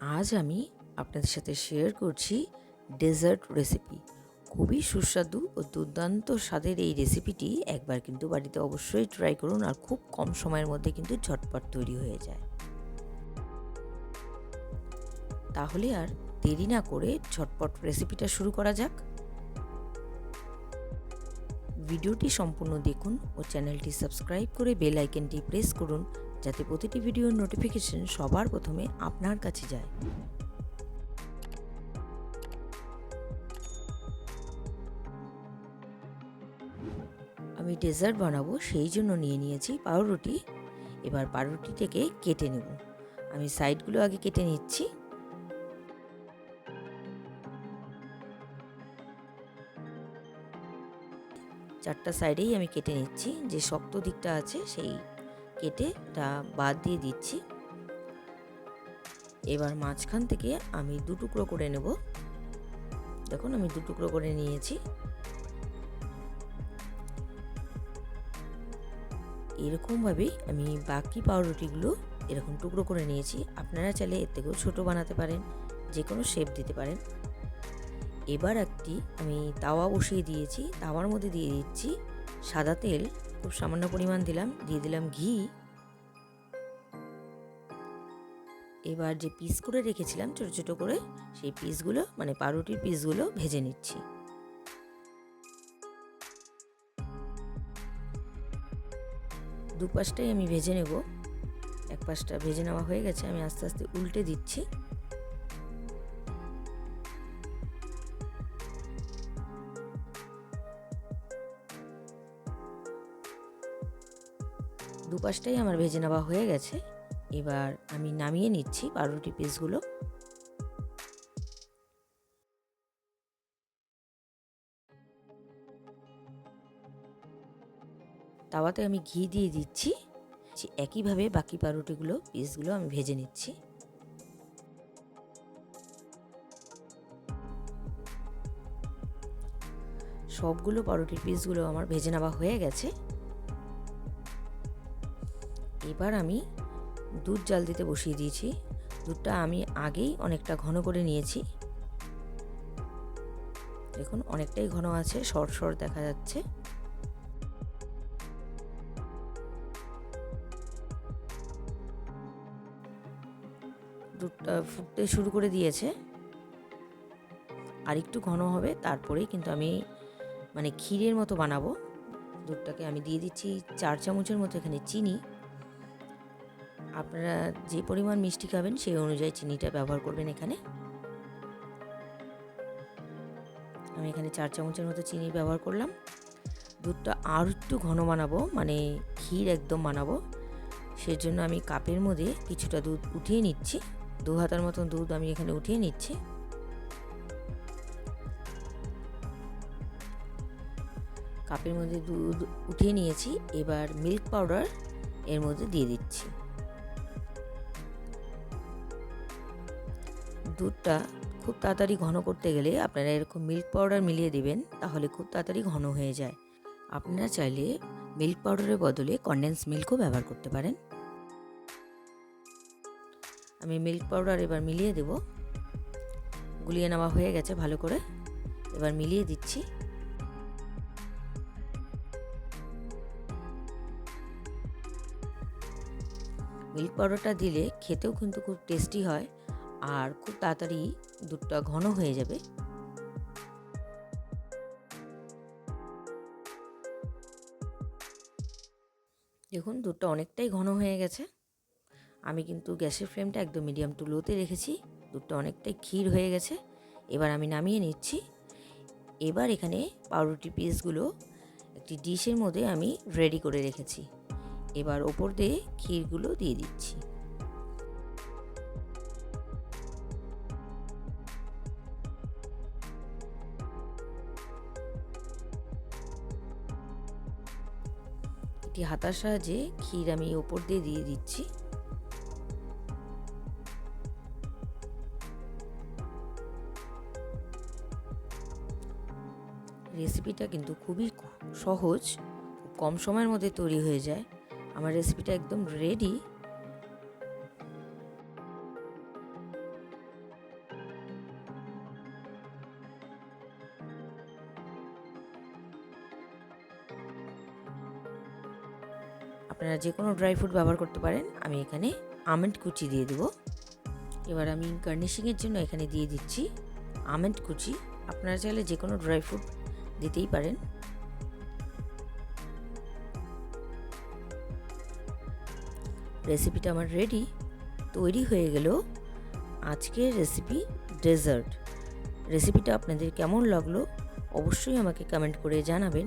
আজ আমি আপনাদের সাথে শেয়ার করছি ডেজার্ট রেসিপি খুবই সুস্বাদু ও দুর্দান্ত স্বাদের এই রেসিপিটি একবার কিন্তু বাড়িতে অবশ্যই ট্রাই করুন আর খুব কম সময়ের মধ্যে কিন্তু ঝটপট তৈরি হয়ে যায়। তাহলে আর দেরি না করে ঝটপট রেসিপিটা শুরু করা যাক। ভিডিওটি সম্পূর্ণ দেখুন ও চ্যানেলটি সাবস্ক্রাইব করে বেল আইকনটি প্রেস করুন যাতে প্রতিটি ভিডিওর নোটিফিকেশন সবার প্রথমে আপনার কাছে যায়। আমি ডেজার্ট বানাবো, সেই জন্য নিয়ে নিয়েছি পাউরুটি। এবার পাউরুটিটাকে কেটে নেব। আমি সাইডগুলো আগে কেটে নিচ্ছি। চারটা সাইডেই আমি কেটে নিচ্ছি। যে শক্ত দিকটা আছে, সেই কেটে তা বাদ দিয়ে দিচ্ছি। এবার মাঝখান থেকে আমি দু টুকরো করে নেব। দেখুন, আমি দু টুকরো করে নিয়েছি। এরকমভাবেই আমি বাকি পাউরুটিগুলো এরকম টুকরো করে নিয়েছি। আপনারা চাইলে এর থেকেও ছোটো বানাতে পারেন যে কোনো শেপ দিতে পারেন। এবার একটি আমি তাওয়া বসিয়ে দিয়েছি। তাওয়ার মধ্যে দিয়ে দিচ্ছি সাদা তেল। খুব সামান্য পরিমাণ দিলাম, দিয়ে দিলাম ঘি। এবার যে পিস করে রেখেছিলাম ছোটো ছোটো করে, সেই পিসগুলো মানে পাউরুটির পিসগুলো ভেজে নিচ্ছি। দু পাশটাই আমি ভেজে নেব। এক পাশটা ভেজে নেওয়া হয়ে গেছে, আমি আস্তে আস্তে উল্টে দিচ্ছি। দুপাশটাই আমার ভেজে নেওয়া হয়ে গেছে। এবার আমি নামিয়ে নিচ্ছি পাউরুটি পিসগুলো তাওয়াতে আমি ঘি দিয়ে দিচ্ছি। একইভাবে বাকি পাউরুটিগুলো পিসগুলো আমি ভেজে নিচ্ছি। সবগুলো পাউরুটির পিসগুলো আমার ভেজে নেওয়া হয়ে গেছে। এবার আমি দুধ জাল দিতে বসিয়ে দিয়েছি। দুধটা আমি আগেই অনেকটা ঘন করে নিয়েছি। দেখুন, অনেকটাই ঘন আছে শর্ট শর্ট দেখা যাচ্ছে। দুধটা ফুটতে শুরু করে দিয়েছে। আর একটু ঘন হবে, তারপরেই কিন্তু আমি মানে ক্ষীরের মতো বানাবো। দুধটাকে আমি দিয়ে দিচ্ছি চার চামচের মতো এখানে চিনি। আপনারা যে পরিমাণ মিষ্টি খাবেন সেই অনুযায়ী চিনিটা ব্যবহার করবেন এখানে। আমি এখানে চার চামচের মতো চিনি ব্যবহার করলাম। দুধটা আর একটু ঘন বানাবো মানে ক্ষীর একদম বানাবো। সেজন্য আমি কাপের মধ্যে কিছুটা দুধ উঠিয়ে নিচ্ছি। দু হাতার মতন দুধ আমি এখানে উঠিয়ে নিচ্ছি। কাপের মধ্যে দুধ উঠিয়ে নিয়েছি। এবার মিল্ক পাউডার এর মধ্যে দিয়ে দিচ্ছি। দুধটা খুব তাড়াতাড়ি ঘন করতে গেলে আপনারা এরকম মিল্ক পাউডার মিলিয়ে দিবেন, তাহলে খুব তাড়াতাড়ি ঘন হয়ে যায়। আপনারা চাইলে মিল্ক পাউডারের বদলে কন্ডেন্স মিল্কও ব্যবহার করতে পারেন। আমি মিল্ক পাউডার এবার মিলিয়ে দেব। গুলিয়ে নেওয়া হয়ে গেছে ভালো করে। এবার মিলিয়ে দিচ্ছি। মিল্ক পাউডারটা দিলে খেতেও কিন্তু খুব টেস্টি হয়। আর খুব তাড়াতাড়ি দুধটা ঘন হয়ে যাবে। দেখুন, দুধটা অনেকটাই ঘন হয়ে গেছে। আমি কিন্তু গ্যাসের ফ্লেমটা একদম মিডিয়াম টু লোতে রেখেছি। দুধটা অনেকটাই ক্ষীর হয়ে গেছে। এবার আমি নামিয়ে নিচ্ছি। এবার এখানে পাউরুটি পিসগুলো একটি ডিশের মধ্যে আমি রেডি করে রেখেছি। এবার ওপর দিয়ে ক্ষীরগুলো দিয়ে দিচ্ছি। একটি হাতার সাহায্যে ক্ষীর আমি ওপর দিয়ে দিয়ে দিচ্ছি। রেসিপিটা কিন্তু খুবই সহজ কম সময়ের মধ্যে তৈরি হয়ে যায়। আমার রেসিপিটা একদম রেডি আপনারা যে কোনো ড্রাই ফ্রুট ব্যবহার করতে পারেন। আমি এখানে আমন্ড কুচি দিয়ে দেবো। এবার আমি গার্নিশিংয়ের জন্য এখানে দিয়ে দিচ্ছি আমন্ড কুচি। আপনারা চাইলে যে কোনো ড্রাই ফ্রুট দিতেই পারেন। রেসিপিটা আমার রেডি তৈরি হয়ে গেল আজকের রেসিপি ডেজার্ট রেসিপিটা আপনাদের কেমন লাগল অবশ্যই আমাকে কমেন্ট করে জানাবেন।